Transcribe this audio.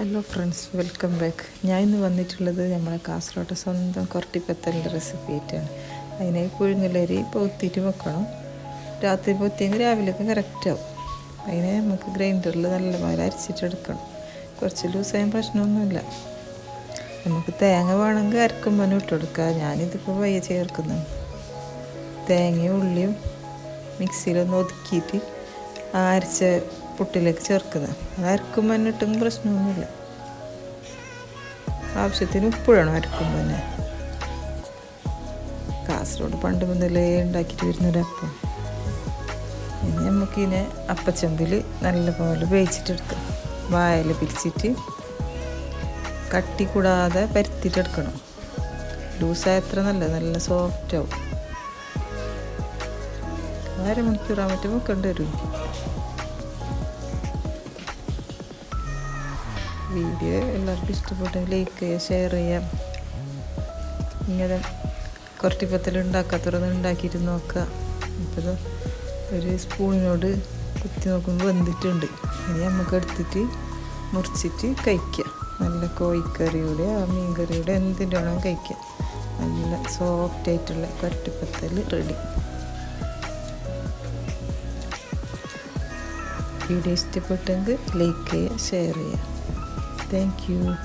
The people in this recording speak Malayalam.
ഹലോ ഫ്രണ്ട്സ് വെൽക്കം ബാക്ക് ഞാൻ ഇന്ന് വന്നിട്ടുള്ളത് നമ്മുടെ കാസർഗോഡ് സ്വന്തം കൊരട്ടിപ്പത്തലിന്റെ റെസിപ്പി ആയിട്ടാണ്. അതിനെ പുഴുങ്ങലരി പൊത്തിയിട്ട് വെക്കണം. രാത്രി പൊത്തിയെങ്കിൽ രാവിലെയൊക്കെ കറക്റ്റാവും അതിനെ നമുക്ക് ഗ്രൈൻഡറിൽ നല്ലപോലെ അരച്ചിട്ടെടുക്കണം. കുറച്ച് ലൂസായ പ്രശ്നമൊന്നുമില്ല. നമുക്ക് തേങ്ങ വേണമെങ്കിൽ അരക്കുമ്പോൾ ഇട്ട് കൊടുക്കാം. ഞാനിതിപ്പോൾ വയ്യ ചേർക്കുന്നു. തേങ്ങയും ഉള്ളിയും മിക്സിയിലൊന്ന് ഒതുക്കിയിട്ട് അരച്ച പുട്ടിലേക്ക് ചേർക്കുന്നത്. അത് അരക്കുമ്പോൾ ഇട്ടും പ്രശ്നമൊന്നുമില്ല. ആവശ്യത്തിന് ഉപ്പിടണം അരക്കുമ്പോൾ തന്നെ. കാസർഗോഡ് പണ്ട് മുതലേ ഉണ്ടാക്കിയിട്ട് വരുന്നൊരപ്പം. ഇനി നമുക്കിതിനെ അപ്പച്ചമ്പിൽ നല്ലപോലെ വേവിച്ചിട്ടെടുക്കാം. വായൽ പിരിച്ചിട്ട് കട്ടി കൂടാതെ പരത്തിയിട്ടെടുക്കണം. ലൂസായ എത്ര നല്ല നല്ല സോഫ്റ്റ് ആവും. അരമണിക്കൂറാകുമ്പോൾ വെക്കേണ്ടി വരും. വീഡിയോ എല്ലാവർക്കും ഇഷ്ടപ്പെട്ട ലൈക്ക് ചെയ്യുക. ഷെയർ ചെയ്യാം ഇങ്ങനെ കുറട്ടിപ്പത്തൽ ഉണ്ടാക്കാത്തവരൊന്ന് ഉണ്ടാക്കിയിട്ട് നോക്കുക. ഇപ്പോൾ ഒരു സ്പൂണിനോട് കുത്തി നോക്കുമ്പോൾ വെന്തിട്ടുണ്ട്. ഇനി നമുക്ക് എടുത്തിട്ട് മുറിച്ചിട്ട് കഴിക്കുക. നല്ല കോഴിക്കറിയുടെ ആ മീൻകറിയുടെ എന്തിന്റെ വേണം കഴിക്കുക. നല്ല സോഫ്റ്റ് ആയിട്ടുള്ള കരട്ടിപ്പത്തൽ റെഡി വീഡിയോ ഇഷ്ടപ്പെട്ടെങ്കിൽ ലൈക്ക് ചെയ്യുക ഷെയർ ചെയ്യുക. Thank you.